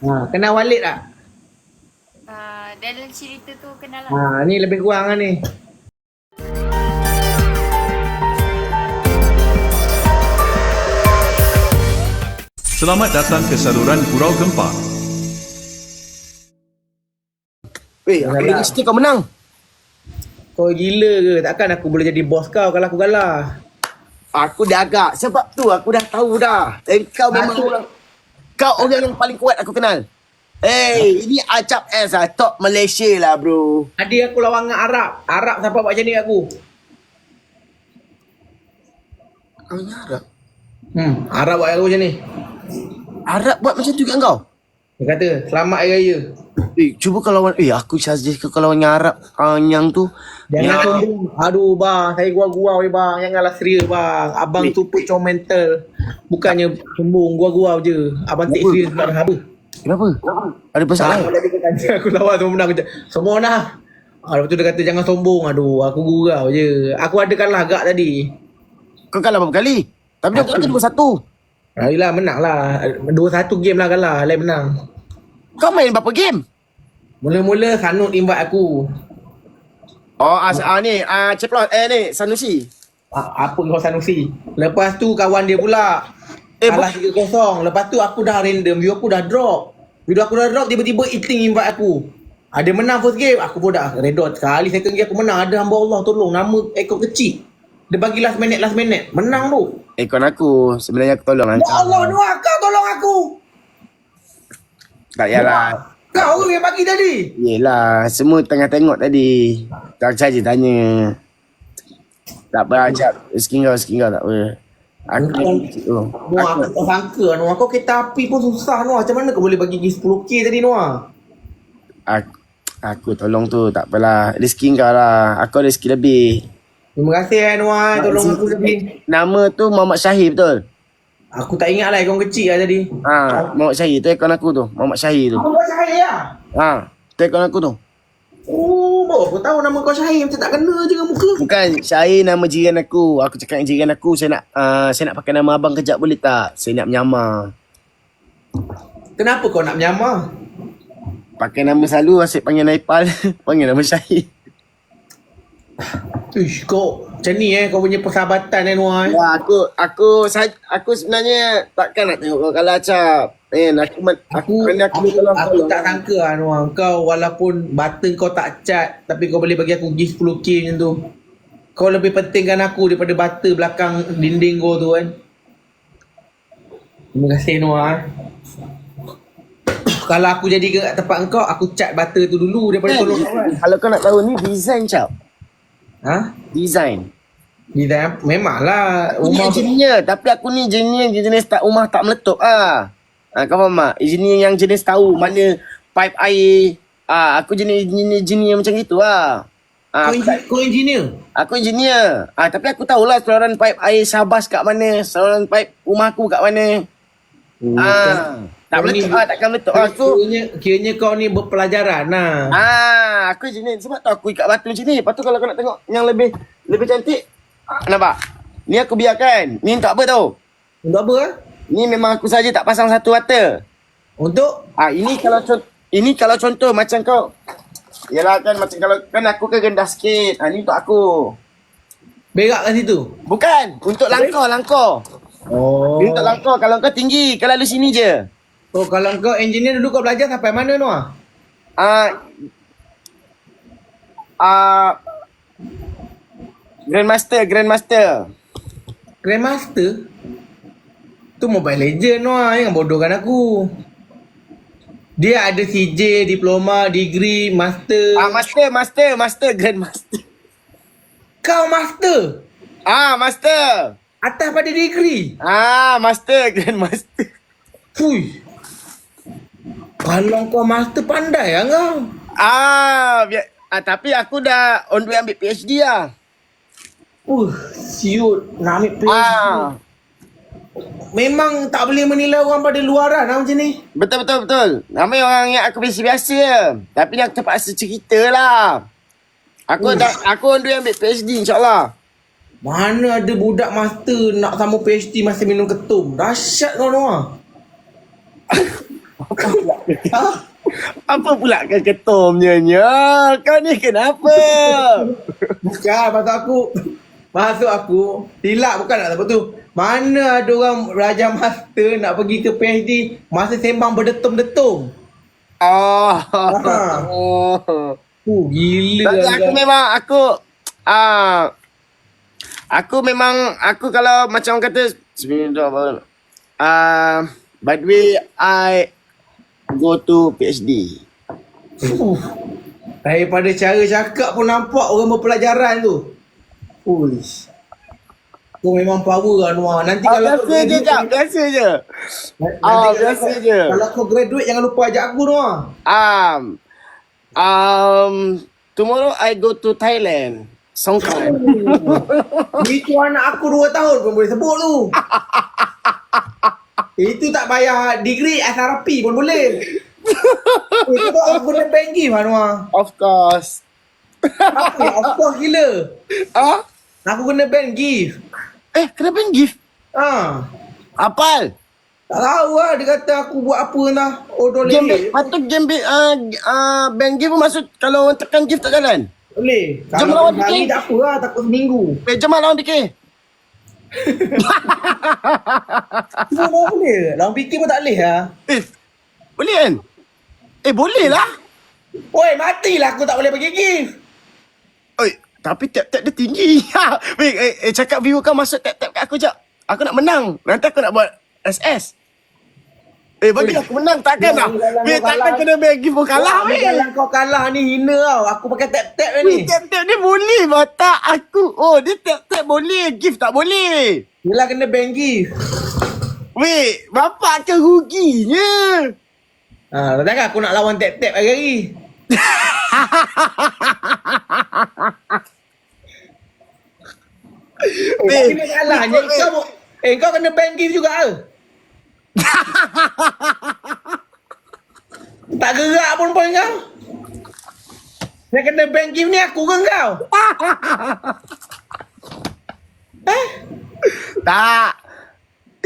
Ha, kenal Walid tak? Uh, dalam cerita tu kenal lah. Ha, ni lebih kurang lah ni. Selamat datang ke saluran Gurau Gempar. Weh, aku lagi cerita kau menang. Kau gila ke? Takkan aku boleh jadi bos kau kalau aku kalah? Aku dah agak. Sebab tu aku dah tahu dah. Eh, kau memang Aku- orang. Kau orang yang paling kuat aku kenal. Eh, ini Acap S lah. Top Malaysia lah bro. Adik aku lawan dengan Arab. Arab siapa buat macam ni aku? Kau ni Arab? Hmm, Arab buat aku macam ni. Arab buat macam tu kat kau? Dia kata, selamat hari raya. Eh, cuba kau lawan. Eh, aku suggest kau lawan dengan Arab. Anyang tu. Jangan sombong. Aduh bang, saya gua-gua ni bang. Janganlah serius bang. Abang Eh. tu your mental. Bukannya sombong, gua-gua je. Abang tak serius nak apa. Kenapa? Ada masalah? Aku tadi aku lawan tu menang macam semua nah. Ah, lepas tu dia kata jangan sombong. Aduh, aku gurau je. Aku ada kalah agak tadi. Kau kalah berapa kali? Tapi dia kata dua satu. Ayolah menang lah. Dua satu game lah kalah. Lain menang. Kau main berapa game? Mula-mula Sanut invite aku. Oh, as, ah, ni. Ah, Ceplos. Eh, ni. Sanusi. Ah, apa kau Sanusi? Lepas tu kawan dia pula. Eh, Kalah 3-0. Lepas tu aku dah random. View aku dah drop. Video aku dah drop. Tiba-tiba Eating invite aku. Ada menang first game. Aku pun dah redot. Sekali second game aku menang. Ada hamba Allah tolong. Nama ekor kecil. Dia bagi last minute, last minute. Menang tu. Eh, kawan aku. Sebenarnya aku tolong Ya. Allah, Noah. Kau tolong aku. Tak yalah. Kau yang bagi tadi. Yelah, semua tengah tengok tadi. Tak saja tanya. Tak apa, ajak. Rezeki kau, rezeki kau tak apa. Aku oh, Noah, aku, aku tak sangka. Noah, kau kereta api pun susah, Noah. Macam mana kau boleh bagi 10K tadi, Noah? aku, aku tolong tu, tak apalah. Rezeki kau lah. Aku ada rezeki lebih. Terima kasih, eh, Noah. Tolong aku lebih. Nama tu Muhammad Syahir betul? Aku tak ingat lah, ekor kecil lah tadi. Ha, Muhammad Syahir tu ekor aku tu. Muhammad Syahir tu. Buat Syahir lah. Ha, tu ekor aku tu. Oh, baru aku tahu nama kau Syahir. Macam tak kena je dengan muka. Bukan Syahir nama jiran aku. Aku cakap dengan jiran aku saya nak uh, saya nak pakai nama abang kejap boleh tak? Saya nak menyamar. Kenapa kau nak menyamar? Pakai nama selalu asyik panggil Naipal. panggil nama Syahir. Ish, kau macam ni eh. Kau punya persahabatan eh, Noah. Eh. Ya, aku aku sa- aku sebenarnya takkan nak tengok kau kalah cap. Eh, aku aku Aku, aku, aku tolong aku kau. tak sangka lah Noah. Kau walaupun button kau tak cat. Tapi kau boleh bagi aku gift 10k macam tu. Kau lebih pentingkan aku daripada butter belakang dinding kau tu kan. Terima kasih Noah. eh. Kalau aku jadi ke tempat kau, aku cat butter tu dulu daripada Eh, tolong kau kan. Kalau kau nak tahu ni design cap. Ha? Design. Design? Memanglah. Rumah engineer tapi aku ni engineer jenis tak rumah tak meletup ah. Ha, kau faham tak? Engineer yang jenis tahu mana pipe air. Ah, aku jenis engineer, engineer macam gitu ah. Ah, kau, aku, tak- engi- kau engineer? aku engineer. Ah, tapi aku tahulah saluran pipe air Sabas kat mana, saluran pipe rumah aku kat mana. Ah, tak kau ni- meletup ah, takkan meletup ah. So, kiranya, kiranya kau ni berpelajaran lah. ah, aku engineer sebab tu aku ikat batu macam ni. Lepas tu kalau kau nak tengok yang lebih lebih cantik, ah, nampak? Ni aku biarkan. Ni untuk apa tau? Untuk apa? eh? Ni memang aku saja tak pasang satu mata. Untuk? Ah ini kalau contoh ini kalau contoh macam kau Yalah kan macam kalau kan aku kan rendah sikit. Ah ni untuk aku. Berak kat situ? Bukan, untuk langkau langkau. Oh. Ni untuk langkau kalau kau tinggi kau lalu sini je. Oh, kalau kau engineer dulu kau belajar sampai mana Noah? Ah ah Grandmaster, Grandmaster. Grandmaster? Tu Mobile Legend Noah. Jangan bodohkan aku. Dia ada CJ, diploma, degree, master. Ah master, master, master, Grandmaster. Kau master? Ah master. Atas pada degree? Ah master, Grandmaster. Fui. Kalau kau master pandai lah kau. Ah, biar, ah tapi aku dah on the way ambil PhD lah. Uh, siut nak ambil PhD. Ah, Memang tak boleh menilai orang pada luaran lah macam ni. betul betul betul. Ramai orang yang aku biasa-biasa je. Tapi ni aku terpaksa cerita lah. Aku dah aku on the way ambil PhD insyaAllah. Mana ada budak master nak sama PhD masih minum ketum. Dahsyat kau Noah. Ha? Apa pula kan ketumnya nya? Kau ni kenapa? Bukan pasal aku Masuk aku Silap bukan nak apa tu Mana ada orang Raja Master Nak pergi ke PhD Masa sembang berdetum-detum Oh. Ah. oh. Uh, gila Tapi lah. aku memang aku ah aku memang aku kalau macam orang kata sebenarnya apa ah by the way I go to PhD. Uh, Daripada cara cakap pun nampak orang berpelajaran tu Uish Kau memang power lah Noah Nanti Ah, kalau biasa je jap, biasa je. Nanti Ah, kalau biasa kau- je. Kalau kau graduate jangan lupa ajak aku Noah Um um tomorrow I go to Thailand. Songkran. Itu anak aku 2 tahun pun boleh sebut tu Itu tak bayar degree SRP pun boleh Itu tu aku kena bank lah Noah of course. Apa? Of course gila Ah? Aku kena bank gift Eh, kenapa yang gift? Ha Apal? Tak tahu lah dia kata aku buat apa entah Oh dollar Game patut game bi- uh, uh, bank gift pun maksud kalau orang tekan gift tak jalan. Boleh Jom lawan DK. tak apa lah Takut seminggu Eh, jom lah lawan DK. Cuma dah boleh Lawan fikir pun tak boleh lah Eh, boleh kan? Eh, boleh lah. Oi matilah aku tak boleh bagi gift Oi, tapi tap-tap dia tinggi. Ha, Wait, eh, eh, cakap viewer kau masuk tap-tap kat aku jap. Aku nak menang. Nanti aku nak buat SS. Eh, bagi aku menang. Takkan lah. Eh, kau takkan kena bagi pun kalah. Ni weh. Kalau kau kalah ni hina tau Aku pakai tap-tap ni Ni tap-tap dia boleh mata aku. Oh, dia tap-tap boleh. Gift tak boleh. Yelah kena bank gift Wait, bapak akan ruginya. Ha, takkan aku nak lawan tap-tap hari-hari Eh, Weh, weh. kau Eh kau kena gift juga ke? tak gerak pun pun kau Yang kena bank gift ni aku ke kau? eh? Tak.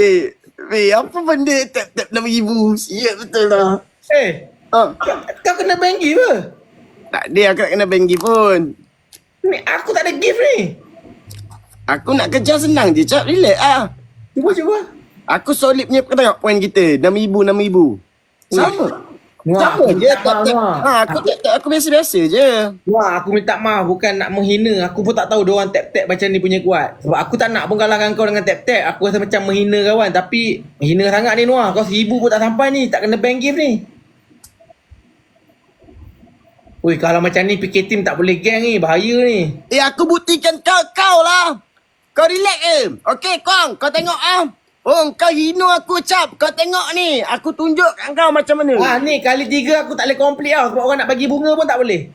Eh, weh, apa benda tap-tap RM6,000? Siap betul lah. Eh, Oh, kau, kau kena bank gift ke? tak ada aku nak kena bank gift pun. Ni aku tak ada gift ni Aku nak kerja senang je, Cap. Relax ah. Cuba cuba Aku solid punya kau tengok poin kita. 6,000, 6,000. Sama. Wah, Sama aku je. Tak, tak, ha, aku, tak, tak, aku biasa-biasa je. Wah, aku minta maaf bukan nak menghina. Aku pun tak tahu dia orang tap-tap macam ni punya kuat. Sebab aku tak nak pun kalahkan kau dengan tap-tap. Aku rasa macam menghina kawan. Tapi menghina sangat ni Noah. Kau seribu pun tak sampai ni. Tak kena bank gift ni. Ui, kalau macam ni PK team tak boleh gang ni. Bahaya ni. Eh, aku buktikan kau, kau lah. Kau relax je. Okey, Kong. Kau tengok ah. Oh, kau hina aku, Cap. Kau tengok ni. Aku tunjuk kat kau macam mana. Ah ni kali tiga aku tak boleh complete tau. Sebab orang nak bagi bunga pun tak boleh.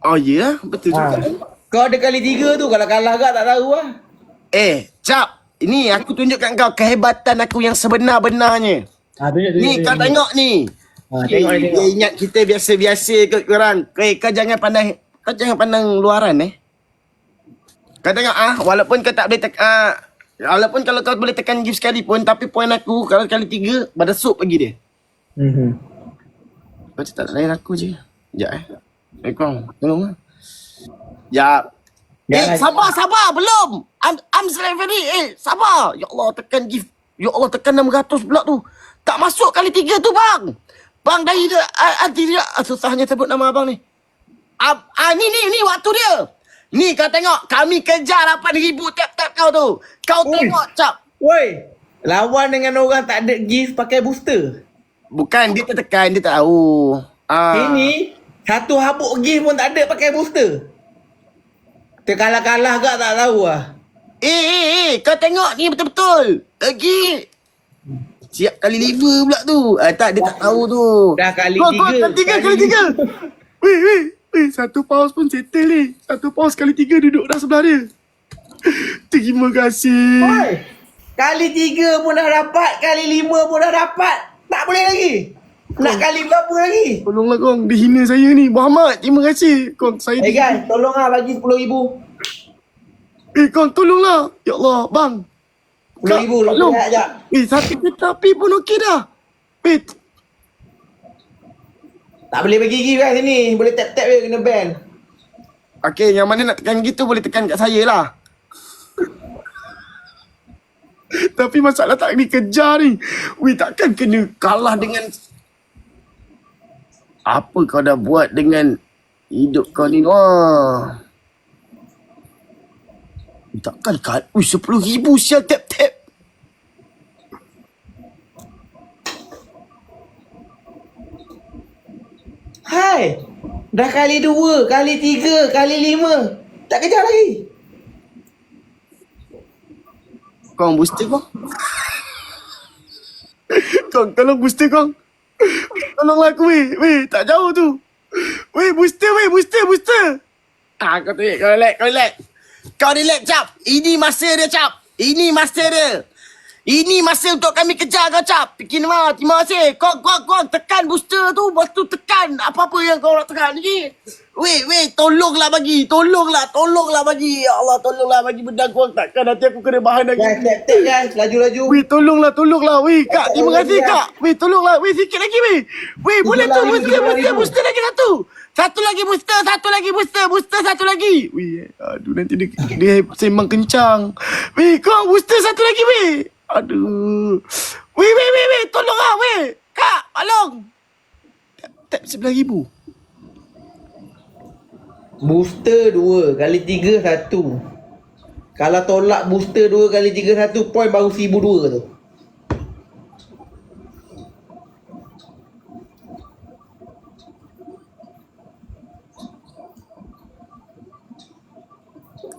Oh, ya? Betul Ha. juga. Kau ada kali tiga tu. Kalau kalah agak tak tahu lah. Eh, Cap. Ini aku tunjuk kat kau kehebatan aku yang sebenar-benarnya. Ha, tunjuk, Ni kau tengok ni. Ha, tengok Dia tengok. ingat kita biasa-biasa ke korang. Eh, kau jangan pandang kau jangan pandang luaran eh. Kau tengok ah, walaupun kau tak boleh tek ah, walaupun kalau kau boleh tekan gift sekali pun tapi poin aku kalau kali tiga pada sup pergi dia. Mhm. Kau tak lain aku je. Sekejap eh. Eh kau, tolong lah. Sekejap. Eh, sabar, sabar. Belum. I'm, I'm ready. Eh, sabar. Ya Allah, tekan gift. Ya Allah, tekan 600 pula tu. Tak masuk kali tiga tu, bang. Bang, dari dia. Dia. Ah, susahnya sebut nama abang ni. Ah, ah, ni, ni, ni waktu dia. Ni, kau tengok. Kami kejar 8,000 tap-tap kau tu. Kau Oi. tengok, cap. Woi, lawan dengan orang tak ada gift pakai booster. Bukan, dia tertekan. Dia tak tahu. Ah. Ini satu habuk gift pun tak ada pakai booster. Terkalah-kalah gak tak tahu lah. Eh, eh, eh, kau tengok ni betul-betul. Lagi. Siap kali liver pula tu. Ah, tak, dia tak tahu tu. Dah kali tiga. kau- Kali tiga, kali tiga. Weh, weh. Weh, satu paus pun settle ni. Satu paus kali tiga duduk dah sebelah dia. Terima kasih. Oi, kali tiga pun dah dapat, kali lima pun dah dapat. Tak boleh lagi. Nak kali berapa lagi? Tolonglah kong, dia hina saya ni. Muhammad, terima kasih. Kong, saya Eh guys, tolong lah bagi RM10,000. Eh, kong, tolonglah. Ya Allah, bang. RM10,000, Tolong. lepas sekejap. Eh, satu kereta api pun okey dah. Wait. Tak boleh bagi gift kan sini. Boleh tap-tap je kena ban. Okay, yang mana nak tekan gitu boleh tekan kat saya lah. Tapi masalah tak dikejar ni. Weh, takkan kena kalah dengan... Apa kau dah buat dengan hidup kau ni? Wah. Weh, Takkan kan? Wih, sepuluh ribu sial tap-tap. Dah kali dua, kali tiga, kali lima. Tak kejar lagi. Kau booster kau? kau tolong booster kau. Tolonglah aku weh. Weh, tak jauh tu. Weh, booster weh, booster, booster. Ah, kau tu kau relax, kau relax. Kau relax, cap. Ini masa dia, cap. Ini masa dia. Ini masa untuk kami kejar kau, cap. Fikir mah, terima kasih. Kau, kau, kau tekan booster tu. Lepas tu tekan apa-apa yang kau nak tekan ni. Weh, weh, tolonglah bagi. Tolonglah, tolonglah bagi. Ya Allah, tolonglah bagi benda kau. Takkan nanti aku kena bahan lagi. Guys, tap-tap guys. Laju-laju. Weh, tolonglah, tolonglah. Weh, kak, terima kasih, kak. Weh, tolonglah. Weh, sikit lagi, weh. Weh, boleh tu. lagi, Booster, booster, lagi. booster lagi satu. Satu lagi booster, satu lagi booster, booster satu lagi. Weh, aduh, nanti dia, dia sembang kencang. Weh, kau booster satu lagi, weh. Aduh. Weh, weh, weh, weh. Tolonglah, weh. Kak, tolong. Tap, sebelah ribu. Booster dua, kali tiga, satu. Kalau tolak booster dua kali tiga, satu, point baru seribu dua tu.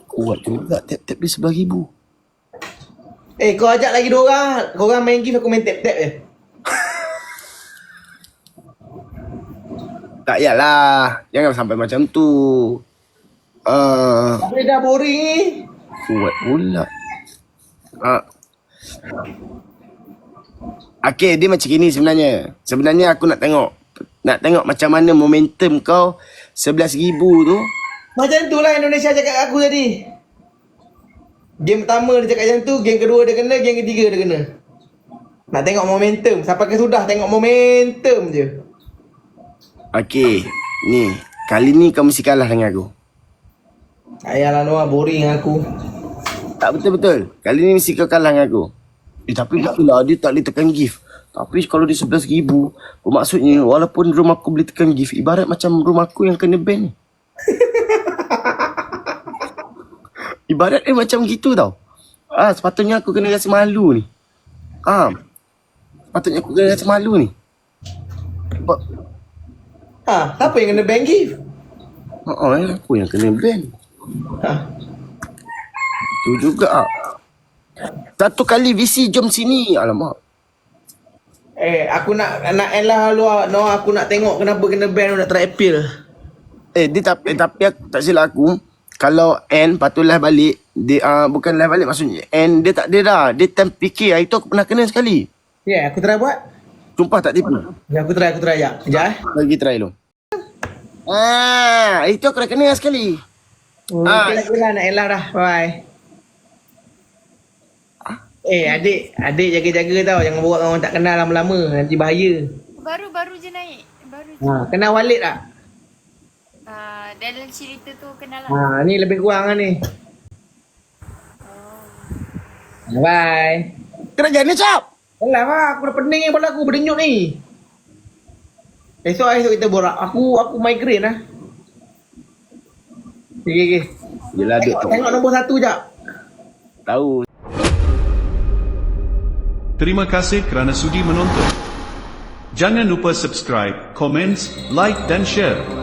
Kuat juga tap-tap dia sebelah ribu. Eh, kau ajak lagi dua orang. Kau orang main gift, aku main tap-tap je. Tak yalah. Jangan sampai macam tu. Uh, Tak boleh dah boring ni. Kuat pula. Ah. Okay, dia macam gini sebenarnya. Sebenarnya aku nak tengok. Nak tengok macam mana momentum kau 11,000 tu. Macam tu lah Indonesia cakap aku tadi. Game pertama dia cakap macam tu, game kedua dia kena, game ketiga dia kena. Nak tengok momentum. Sampai ke sudah tengok momentum je. Okay, ni. Kali ni kau mesti kalah dengan aku. Tak payahlah Noah, boring aku. Tak betul-betul. Kali ni mesti kau kalah dengan aku. Eh, tapi betul lah. Dia tak boleh tekan gift. Tapi kalau dia 11,000, bermaksudnya walaupun rumah aku boleh tekan gift, ibarat macam rumah aku yang kena ban ni. ibarat dia macam gitu tau. Ah, sepatutnya aku kena rasa malu ni. Ah, sepatutnya aku kena rasa malu ni. Sebab, Ha, siapa yang kena bank gift? oh, eh, aku yang kena ban. Ha. Tu juga ah. Satu kali VC jom sini. Alamak. Eh, aku nak nak end lah luar. Noah, aku nak tengok kenapa kena ban nak try appeal. Eh, dia tak, eh, tapi aku, tak silap aku. Kalau N patut live balik. Dia, uh, bukan live balik maksudnya. N dia tak ada dah. Dia time fikir. Hari tu aku pernah kena sekali. Ya, yeah, aku try buat. Sumpah tak tipu. Ya, aku try, aku try. Sekejap eh. Lagi try dulu. Ah, itu aku dah kena sekali. Oh, Ah. okay, lah nak end lah dah. Bye. Eh, adik. Adik jaga-jaga tau. Jangan bawa orang tak kenal lama-lama. Nanti bahaya. Baru-baru je naik. Baru je. Ha, kenal Walid tak? Uh, dalam cerita tu kenal lah. Ha, ni lebih kurang lah ni. Bye. Kena jangan cap. Alah lah, aku dah pening ni kepala aku berdenyut ni. Esok esok kita borak. Aku aku migraine lah. Okay, okay. Yelah, duk tu. Tengok nombor satu jap. Tahu. Terima kasih kerana sudi menonton. Jangan lupa subscribe, komen, like dan share.